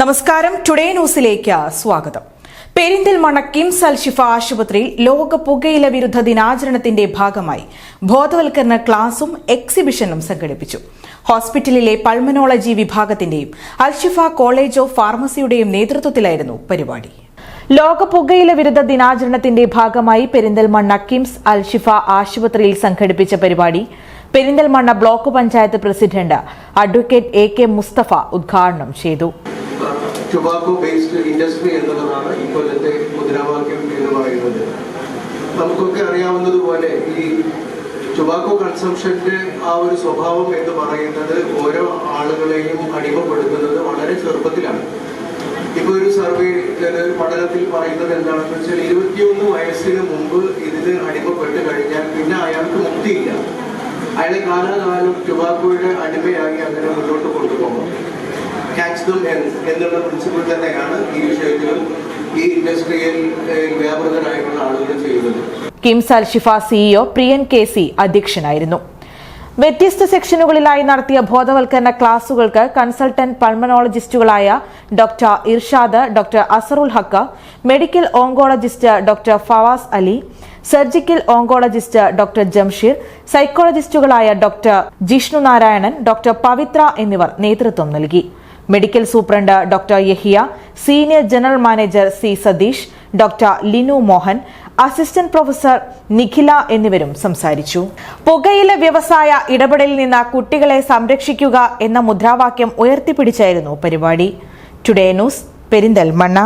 നമസ്കാരം. ടുഡേ ന്യൂസിലേക്ക് സ്വാഗതം. പെരിന്തൽമണ്ണ കിംസ് അൽഷിഫ ആശുപത്രിയിൽ ലോക പുകയില വിരുദ്ധ ദിനാചരണത്തിന്റെ ഭാഗമായി ബോധവൽക്കരണ ക്ലാസും എക്സിബിഷനും സംഘടിപ്പിച്ചു. ഹോസ്പിറ്റലിലെ പൾമനോളജി വിഭാഗത്തിന്റെയും അൽഷിഫ കോളേജ് ഓഫ് ഫാർമസിയുടെയും നേതൃത്വത്തിലായിരുന്നു പരിപാടി. ലോക പുകയില വിരുദ്ധ ദിനാചരണത്തിന്റെ ഭാഗമായി പെരിന്തൽമണ്ണ കിംസ് അൽഷിഫ ആശുപത്രിയിൽ സംഘടിപ്പിച്ച പരിപാടി Perinthalmanna block panchayat president advocate A K Mustafa ഉദ്ഘാടനം ചെയ്തു. ടുബാക്കോ ബേസ്ഡ് ഇൻഡസ്ട്രി എന്നുള്ളതാണ് ഇക്കൊല്ലത്തെ മുദ്രാവാക്യം എന്ന് പറയുന്നത്. നമുക്കൊക്കെ അറിയാവുന്നതുപോലെ ഈ ടുബാക്കോ കൺസംഷന്റെ ആ ഒരു സ്വഭാവം എന്ന് പറയുന്നത് ഓരോ ആളുകളെയും അടിമപ്പെടുത്തുന്നത് വളരെ ചെറുപ്പത്തിലാണ്. ഇപ്പൊ ഒരു സർവേ ഒരു പഠനത്തിൽ പറയുന്നത് എന്താണെന്ന് വെച്ചാൽ ഇരുപത്തിയൊന്ന് വയസ്സിന് മുമ്പ് ഇതിന് അടിമപ്പെട്ട് കഴിഞ്ഞാൽ പിന്നെ അയാൾക്ക് മുക്തിയില്ല. അയാളെ കാലാകാലം ടുബാക്കോയുടെ അടിമയായി അങ്ങനെ മുന്നോട്ട് കൊണ്ടുപോകും. ക്യാച്ച് ദം എന്നുള്ള പ്രിൻസിപ്പിൾ തന്നെയാണ് ഈ വിഷയത്തിലും ഈ ഇൻഡസ്ട്രിയിൽ വ്യാപൃതരായിട്ടുള്ള ആളുകൾ ചെയ്യുന്നത്. കിംസാൽ Shifa CEO Priyan K C അധ്യക്ഷനായിരുന്നു. വ്യത്യസ്ത സെക്ഷനുകളിലായി നടത്തിയ ബോധവൽക്കരണ ക്ലാസുകൾക്ക് consultant പൾമനോളജിസ്റ്റുകളായ doctor Irshad doctor Azarul Haque medical oncologist doctor Fawas Ali surgical oncologist doctor Jamsheer സൈക്കോളജിസ്റ്റുകളായ doctor Jishnu Narayanan doctor Pavithra എന്നിവർ നേതൃത്വം നൽകി. Medical superintendent doctor Yahiya senior general manager C Satheesh doctor Linu Mohan assistant professor Nikhila എന്നിവരും സംസാരിച്ചു. പുകയില വ്യവസായ ഇടപെടലിൽ നിന്ന് കുട്ടികളെ സംരക്ഷിക്കുക എന്ന മുദ്രാവാക്യം ഉയർത്തിപ്പിടിച്ചായിരുന്നു പരിപാടി. Today news Perinthalmanna.